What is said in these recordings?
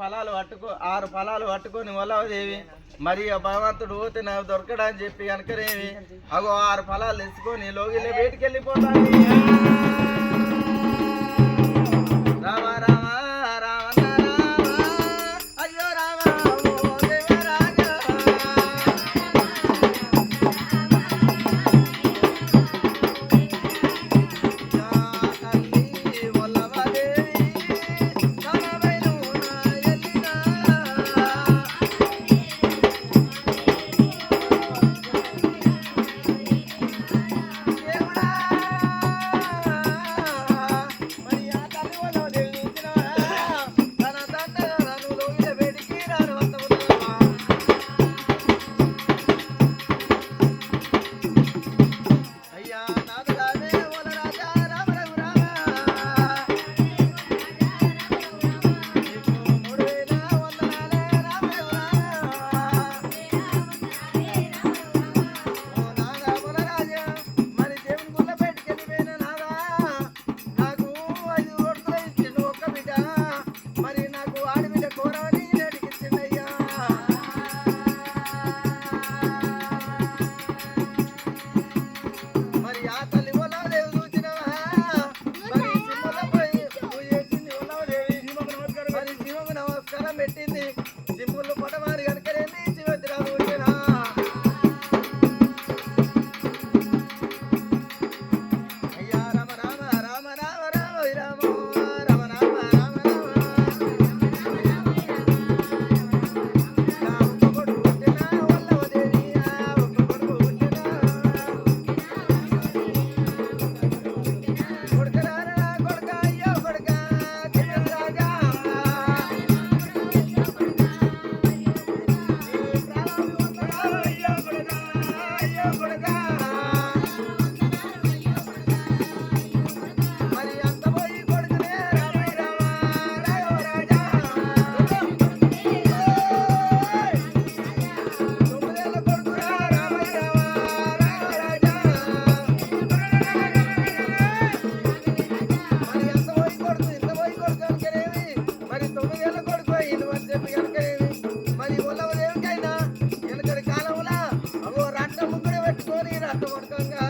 ఫలాలు పట్టుకో ఆరు ఫలాలు పట్టుకొని వలవదేవి మరి భగవంతుడు పోతే నాకు దొరకడని చెప్పి కనుకనేవి అగో ఆరు ఫలాలు తెచ్చుకొని లోగిలే బయటికి వెళ్ళిపోతాను. కొడుకంగా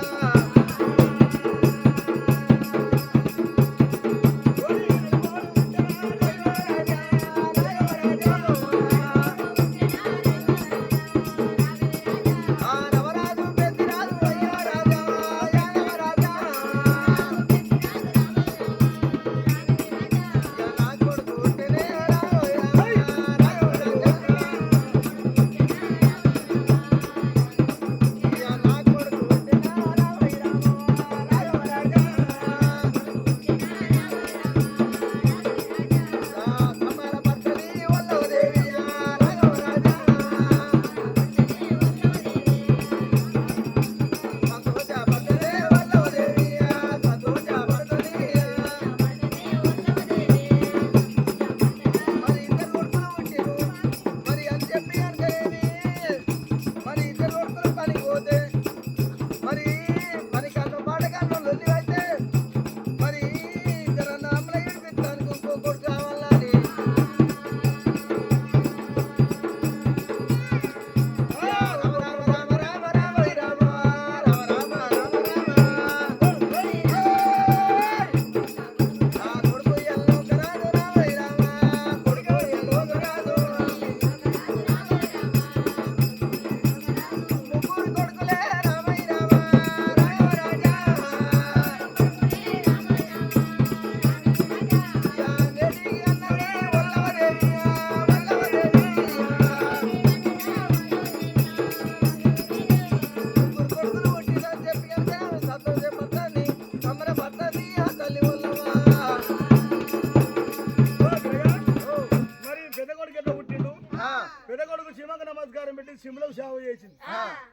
సిమ్లకు సేవ చేసింది.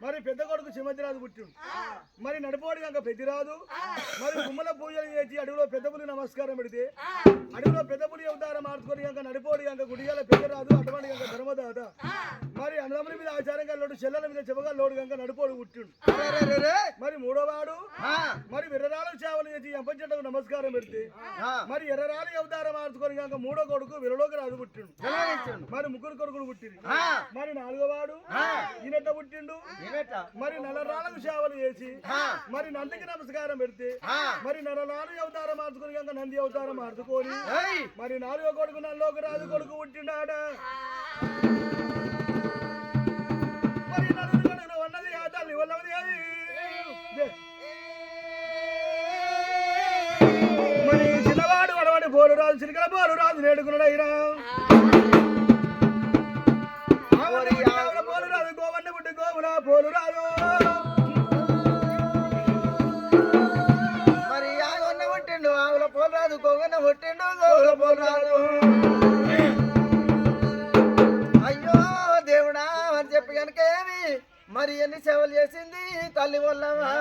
మరి పెద్ద కొడుకు సింహతిరాజు పుట్టిండు. మరి నడిపోడి గంగ పెద్దిరాదు మరి గుమ్మల పూజలు చేసి అడవిలో పెద్ద పులి నమస్కారం పెడితే అడవిలో పెద్ద పులి అవతారం మార్చుకొని గంగ నడిపోడి గంగ గుడియాల పెద్దరాదు అటువంటి గంగ ధర్మదాత. మరి అన్నదమ్ముల మీద ఆచారంగా లోడు చెల్లెల మీద చెవగా లోడు గంగ నడిపోడు పుట్టిండు. మరి మూడోవాడు ఆ, మరి విరరాలకు సేవలు చేసి ఎంపచెట్టకు నమస్కారం పెడితే ఆ, మరి ఎర్రరాలి అవతారం మార్చుకొని గంగ మూడో కొడుకు విరలోకి రాజు పుట్టిండు. మరి ముగ్గురు కొడుకులు పుట్టింది ఆ, మరి నాలుగో వాడు ఆ. ఈనెట్ట పుట్టిండు? మరి నలరాలకు సేవలు చేసి ఆ, మరి నందికి నమస్కారం పెడితే ఆ. మరి నలనాలు అవతారం మార్చుకుని కనుక నంది అవతారం మార్చుకొని ఏయ్, మరి నాలుగో కొడుకు నల్లోకి రాజు కొడుకు పుట్టిండాడ. పోలు రాజు నేడుకున్నాడు అయినా పోలు గోవన్న పుట్టి గోవున పోలు రాజు మరి ఆగొన్న పుట్టిండు ఆవుల పోరాదు గోగన్న పుట్టిండు గోవుల పోరాదు అయ్యో దేవుడా అని చెప్పి కనుక ఏమి? మరి ఎన్ని సేవలు చేసింది తల్లి వల్లవా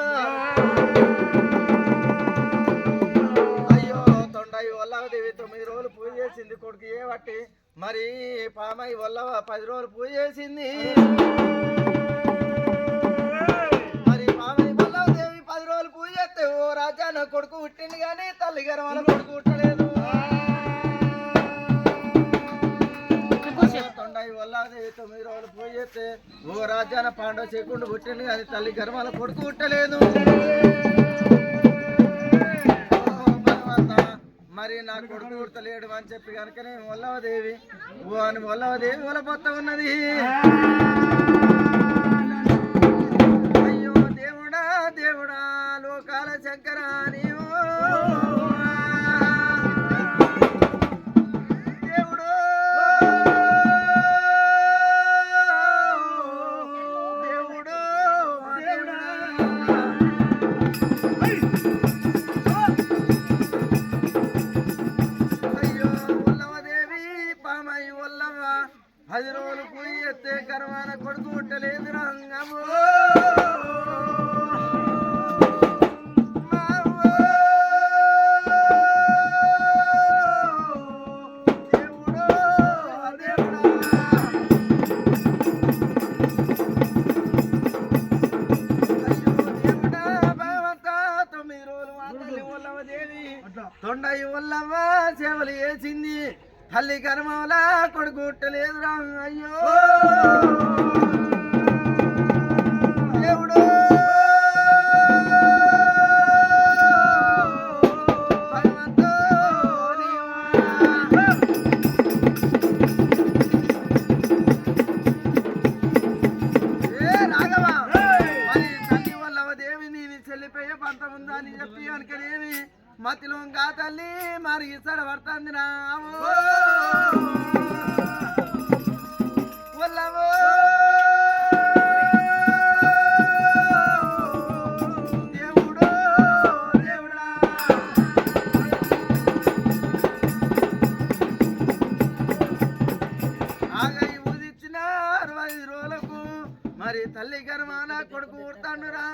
చేసింది కొడుకు ఏ బట్టి మరి పామయ్య వల్లవ పది రోజులు పూజ చేసింది. మరి పామయ్య వల్లదేవి పది రోజులు పూజ చేస్తే ఓ రాజా నా కొడుకు పుట్టింది కానీ తల్లి గారు వాళ్ళ కొడుకు పుట్టలేదు. వల్లదేవి తొమ్మిది రోజులు పూజ చేస్తే ఓ రాజాన పాండవ చేయకుండా పుట్టింది కానీ తల్లి గర్భాల కొడుకు పుట్టలేదు. మరి నా కొడుకు పుడతలేడు అని చెప్పి కనుకనే వల్లవదేవి. ఓ అని వల్లవదేవి వలపోత ఉన్నది. అయ్యో దేవుడా దేవుడా లోకాల శంకరా నీవో పది రోజులు పోయి ఎత్తే కర్మాన కొడుకు ఉండలేదు రంగము దేవుడో దేవుడా తొండయి సేవలు వేసింది తల్లి కర్మల కొడుకు పుట్టలేదురా అయ్యో. దేవుడు. తల్లి గర్వాన కొడుకు ఊరుతాను రా